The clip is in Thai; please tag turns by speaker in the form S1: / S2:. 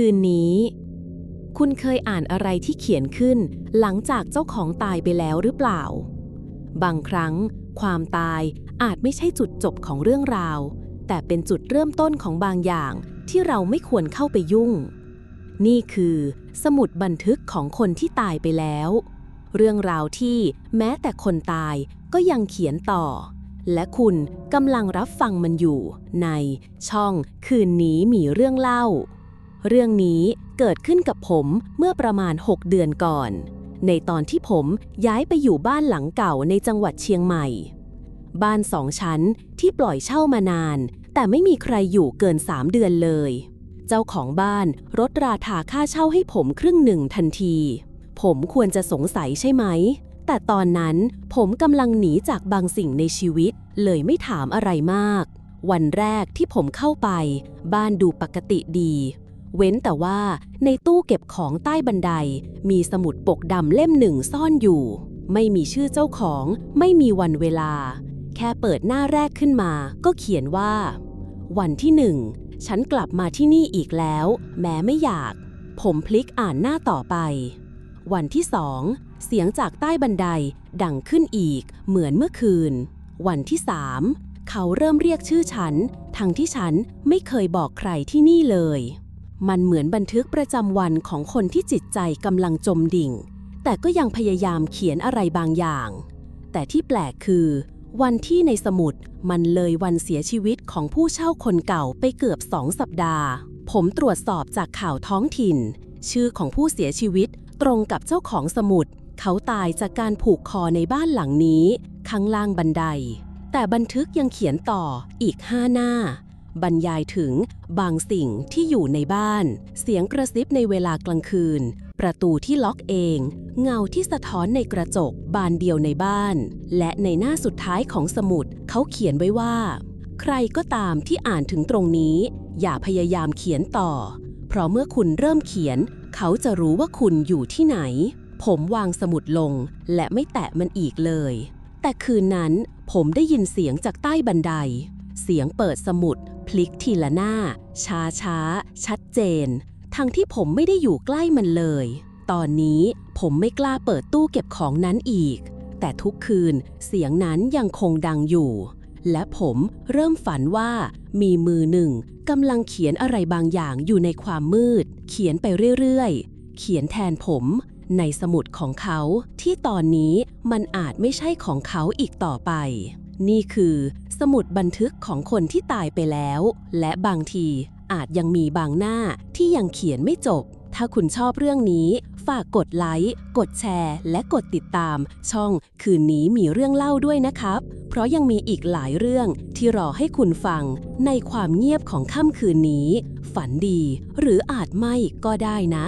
S1: คืนนี้ คุณเคยอ่านอะไรที่เขียนขึ้น หลังจากเจ้าของตายไปแล้วหรือเปล่า บางครั้ง ความตายอาจไม่ใช่จุดจบของเรื่องราว แต่เป็นจุดเริ่มต้นของบางอย่างที่เราไม่ควรเข้าไปยุ่ง นี่คือ สมุดบันทึกของคนที่ตายไปแล้ว เรื่องราวที่แม้แต่คนตายก็ยังเขียนต่อ และคุณกำลังรับฟังมันอยู่ในช่องคืนนี้มีเรื่องเล่า เรื่องนี้เกิดขึ้นกับผมเมื่อประมาณ 6 เดือนก่อน ในตอนที่ผมย้ายไปอยู่บ้านหลังเก่าในจังหวัดเชียงใหม่ บ้านสองชั้นที่ปล่อยเช่ามานาน แต่ไม่มีใครอยู่เกิน 3 เดือนเลย เจ้าของบ้านลดราคาค่าเช่าให้ผมครึ่งหนึ่งทันที ผมควรจะสงสัยใช่ไหม แต่ตอนนั้นผมกำลังหนีจากบางสิ่งในชีวิต เลยไม่ถามอะไรมากวันแรกที่ผมเข้าไป บ้านดูปกติดี เว้นแต่ว่าในตู้เก็บของใต้บันได มีสมุดปกดำเล่มหนึ่งซ่อนอยู่ ไม่มีชื่อเจ้าของ ไม่มีวันเวลา แค่เปิดหน้าแรกขึ้นมาก็เขียนว่า วันที่หนึ่งฉันกลับมาที่นี่อีกแล้ว แม้ไม่อยาก ผมพลิกอ่านหน้าต่อไป วันที่สองเสียงจากใต้บันไดดังขึ้นอีกเหมือนเมื่อคืน วันที่สามเขาเริ่มเรียกชื่อฉัน ทั้งที่ฉันไม่เคยบอกใครที่นี่เลย มันเหมือนบันทึกประจำวันของคนที่จิตใจกำลังจมดิ่ง แต่ก็ยังพยายามเขียนอะไรบางอย่าง แต่ที่แปลกคือ วันที่ในสมุดมันเลยวันเสียชีวิตของผู้เช่าคนเก่าไปเกือบสองสัปดาห์ ผมตรวจสอบจากข่าวท้องถิ่น ชื่อของผู้เสียชีวิตตรงกับเจ้าของสมุด เขาตายจากการผูกคอในบ้านหลังนี้ ข้างล่างบันได แต่บันทึกยังเขียนต่ออีกห้าหน้า บรรยายถึงบางสิ่งที่อยู่ในบ้าน เสียงกระซิบในเวลากลางคืน ประตูที่ล็อกเอง เงาที่สะท้อนในกระจกบานเดียวในบ้าน และในหน้าสุดท้ายของสมุดเขาเขียนไว้ว่า ใครก็ตามที่อ่านถึงตรงนี้ อย่าพยายามเขียนต่อ เพราะเมื่อคุณเริ่มเขียน เขาจะรู้ว่าคุณอยู่ที่ไหน ผมวางสมุดลง และไม่แตะมันอีกเลยแต่คืนนั้นผมได้ยินเสียงจากใต้บันได เสียงเปิดสมุด พลิกทีละหน้า ช้าช้าชัดเจน ทั้งที่ผมไม่ได้อยู่ใกล้มันเลย ตอนนี้ผมไม่กล้าเปิดตู้เก็บของนั้นอีก แต่ทุกคืนเสียงนั้นยังคงดังอยู่ และผมเริ่มฝันว่ามีมือหนึ่งกำลังเขียนอะไรบางอย่างอยู่ในความมืด เขียนไปเรื่อยๆ เขียนแทนผมในสมุดของเขาที่ตอนนี้มันอาจไม่ใช่ของเขาอีกต่อไป นี่คือ สมุดบันทึกของคนที่ตายไปแล้ว และบางทีอาจยังมีบางหน้าที่ยังเขียนไม่จบ ถ้าคุณชอบเรื่องนี้ ฝากกดไลค์ กดแชร์ และกดติดตาม ช่องคืนนี้มีเรื่องเล่าด้วยนะครับ เพราะยังมีอีกหลายเรื่องที่รอให้คุณฟัง ในความเงียบของค่ำคืนนี้ ฝันดี หรืออาจไม่ก็ได้นะ